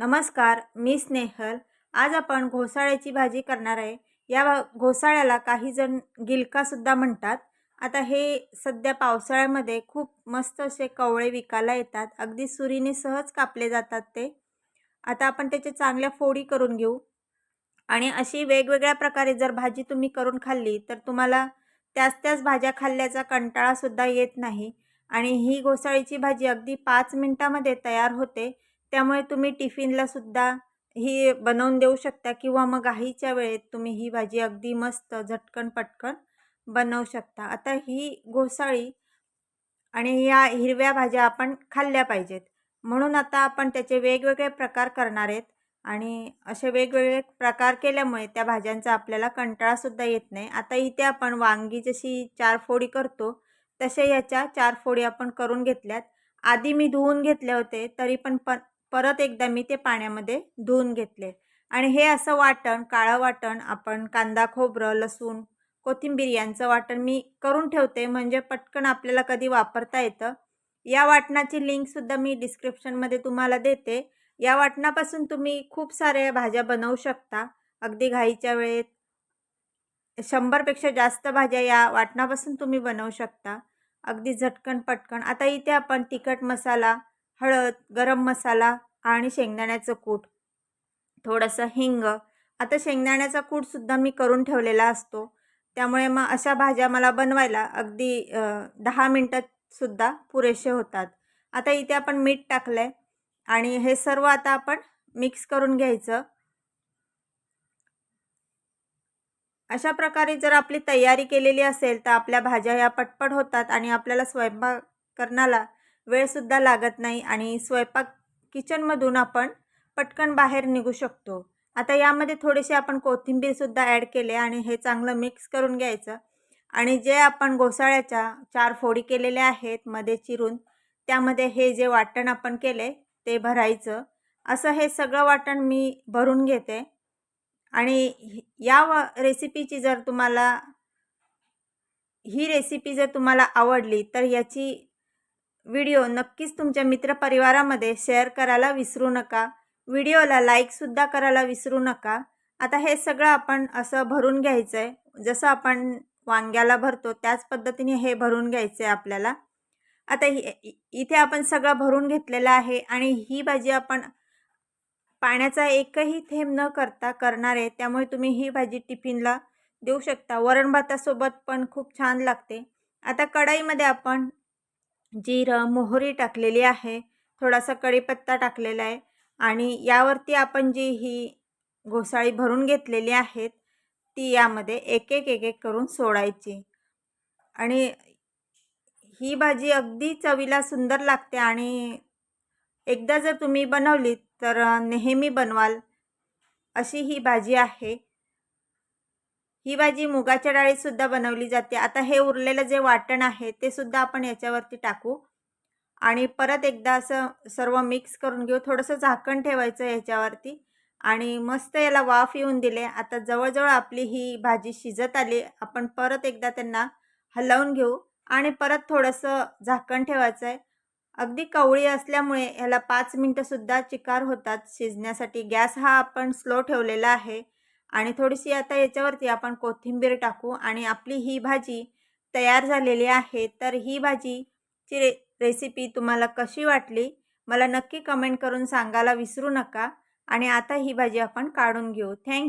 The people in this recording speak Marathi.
नमस्कार मी स्नेहल. आज आपण घोसाळ्याची भाजी करणार आहे. या घोसाळ्याला काही जण गिलकासुद्धा म्हणतात. आता हे सध्या पावसाळ्यामध्ये खूप मस्त असे कवळे विकायला येतात. अगदी सुरीने सहज कापले जातात ते. आता आपण त्याचे चांगल्या फोडी करून घेऊ. आणि अशी वेगवेगळ्या प्रकारे जर भाजी तुम्ही करून खाल्ली तर तुम्हाला त्याच त्याच भाज्या खाल्ल्याचा कंटाळासुद्धा येत नाही. आणि ही घोसाळीची भाजी अगदी पाच मिनटामध्ये तयार होते. त्यामुळे तुम्ही टिफिनला सुद्धा ही बनवून देऊ शकता किंवा मग आईच्या वेळेत तुम्ही ही भाजी अगदी मस्त झटकन पटकन बनवू शकता. आता ही घोसाळी आणि या हिरव्या भाज्या आपण खाल्ल्या पाहिजेत. म्हणून आता आपण त्याचे वेगवेगळे प्रकार करणार आहेत आणि असे वेगवेगळे प्रकार केल्यामुळे त्या भाज्यांचा आपल्याला कंटाळासुद्धा येत नाही. आता इथे आपण वांगी जशी चार फोडी करतो तसे याच्या चार फोडी आपण करून घेतल्यात. आधी मी धुवून घेतले होते तरी पण पण परत एकदा मी ते पाण्यामध्ये धुवून घेतले. आणि हे असं वाटण काळं वाटण आपण कांदा खोबरं लसूण कोथिंबीर यांचं वाटण मी करून ठेवते. म्हणजे पटकन आपल्याला कधी वापरता येतं. या वाटणाची लिंकसुद्धा मी डिस्क्रिप्शनमध्ये तुम्हाला देते. या वाटणापासून तुम्ही खूप साऱ्या भाज्या बनवू शकता. अगदी घाईच्या वेळेत शंभरपेक्षा जास्त भाज्या या वाटणापासून तुम्ही बनवू शकता. अगदी झटकन पटकन. आता इथे आपण तिखट मसाला हळद गरम मसाला आणि शेंगदाण्याचं कूट. थोडंसं हिंग. आता शेंगदाण्याचा कूटसुद्धा मी करून ठेवलेला असतो. त्यामुळे मग अशा भाज्या मला बनवायला अगदी दहा मिनटातसुद्धा पुरेसे होतात. आता इथे आपण मीठ टाकलं आहे आणि हे सर्व आता आपण मिक्स करून घ्यायचं. अशा प्रकारे जर आपली तयारी केलेली असेल तर आपल्या भाज्या ह्या पटपट होतात आणि आपल्याला स्वयंपाक करण्याला वेळसुद्धा लागत नाही आणि स्वयंपाक किचनमधून आपण पटकन बाहेर निघू शकतो. आता यामध्ये थोडेसे आपण कोथिंबीरसुद्धा ॲड केले आणि हे चांगलं मिक्स करून घ्यायचं. आणि जे आपण घोसाळ्याच्या चार फोडी केलेल्या आहेत मध्ये चिरून त्यामध्ये हे जे वाटण आपण केले ते भरायचं. असं हे सगळं वाटण मी भरून घेते. आणि या व रेसिपीची जर तुम्हाला ही रेसिपी जर तुम्हाला आवडली तर याची व्हिडिओ नक्कीच तुमच्या मित्रपरिवारामध्ये शेअर करायला विसरू नका. व्हिडिओला लाईकसुद्धा करायला विसरू नका. आता हे सगळं आपण असं भरून घ्यायचं आहे जसं आपण वांग्याला भरतो त्याच पद्धतीने हे भरून घ्यायचं आहे आपल्याला. आता इथे आपण सगळं भरून घेतलेलं आहे आणि ही भाजी आपण पाण्याचा एकही थेंब न करता करणार आहे. त्यामुळे तुम्ही ही भाजी टिफिनला देऊ शकता. वरण भातासोबत पण खूप छान लागते. आता कढईमध्ये आपण जिरं मोहरी टाकलेली आहे थोडासा कढीपत्ता टाकलेला आहे आणि यावरती आपण जी ही घोसाळी भरून घेतलेली आहेत ती यामध्ये एक एक एक एक करून सोडायची. आणि ही भाजी अगदी चवीला सुंदर लागते आणि एकदा जर तुम्ही बनवली तर नेहमी बनवाल अशी ही भाजी आहे. ही भाजी मुगाच्या डाळीतसुद्धा बनवली जाते. आता हे उरलेलं जे वाटण आहे ते सुद्धा आपण याच्यावरती टाकू. आणि परत एकदा असं सर्व मिक्स करून घेऊ. थोडंसं झाकण ठेवायचं याच्यावरती. आणि मस्त याला वाफ येऊन दिले. आता जवळजवळ आपली ही भाजी शिजत आली. आपण परत एकदा त्यांना हलवून घेऊ. आणि परत थोडंसं झाकण ठेवायचं आहे. अगदी कवळी असल्यामुळे ह्याला पाच मिनटंसुद्धा चिकार होतात. शिजण्यासाठी गॅस हा आपण स्लो ठेवलेला आहे. आणि थोडीशी आता याच्यावरती आपण कोथिंबीर टाकू आणि आपली ही भाजी तयार झालेली आहे. तर ही भाजीची रे रेसिपी तुम्हाला कशी वाटली? मला नक्की कमेंट करून सांगायला विसरू नका. आणि आता ही भाजी आपण काढून घेऊ. थँक